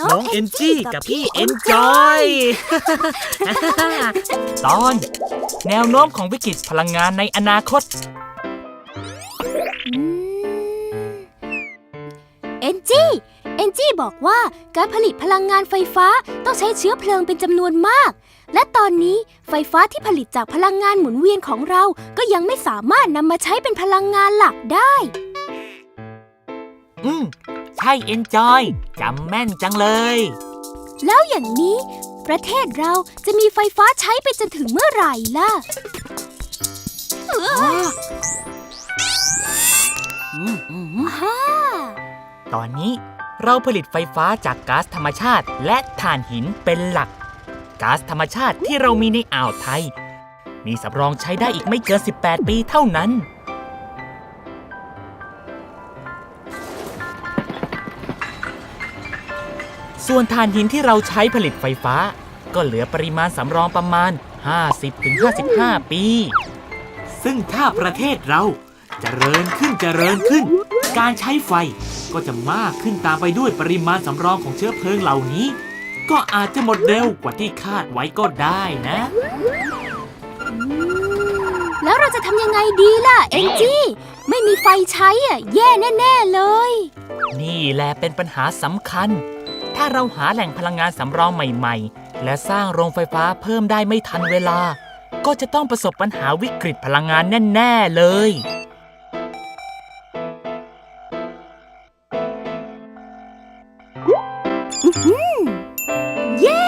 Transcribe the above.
น้องเอนจี้กับพี่เอนจอย ตอน แนวโน้มของวิกฤตพลังงานในอนาคตอืมเอนจี้ เอนจี้บอกว่าการผลิตพลังงานไฟฟ้าต้องใช้เชื้อเพลิงเป็นจำนวนมาก และตอนนี้ไฟฟ้าที่ผลิตจากพลังงานหมุนเวียนของเราก็ยังไม่สามารถนำมาใช้เป็นพลังงานหลักได้ อืม ใช่เอนจอยจำแม่นจังเลย แล้วอย่างนี้ ประเทศเราจะมีไฟฟ้าใช้ไปจนถึงเมื่อไหร่ล่ะฮ่าตอนนี้เราผลิตไฟฟ้าจากก๊าซธรรมชาติและถ่านหินเป็นหลักก๊าซธรรมชาติที่เรามีในอ่าวไทย มีสำรองใช้ได้อีกไม่เกิน 18 ปีเท่านั้น ส่วนถ่านหินที่เราใช้ผลิตไฟฟ้า ก็เหลือปริมาณสำรองประมาณ 50-55 ปี ซึ่งถ้าประเทศเราจเจริญขึ้นเจริญขึ้น การใช้ไฟก็จะมากขึ้นตามไปด้วยปริมาณสำรองของเชื้อเพลิงเหล่านี้ ก็อาจจะหมดเร็วกว่าที่คาดไว้ก็ได้นะอืมแล้วเราจะทำยังไงดีล่ะ เอนจี้ ไม่มีไฟใช้อะแย่แน่ ๆ เลย นี่แหละเป็นปัญหาสำคัญ ถ้าเราหาแหล่งพลังงานสำรองใหม่ๆ และสร้างโรงไฟฟ้าเพิ่มได้ไม่ทันเวลา ก็จะต้องประสบปัญหาวิกฤตพลังงานแน่ ๆ เลย เย้เย้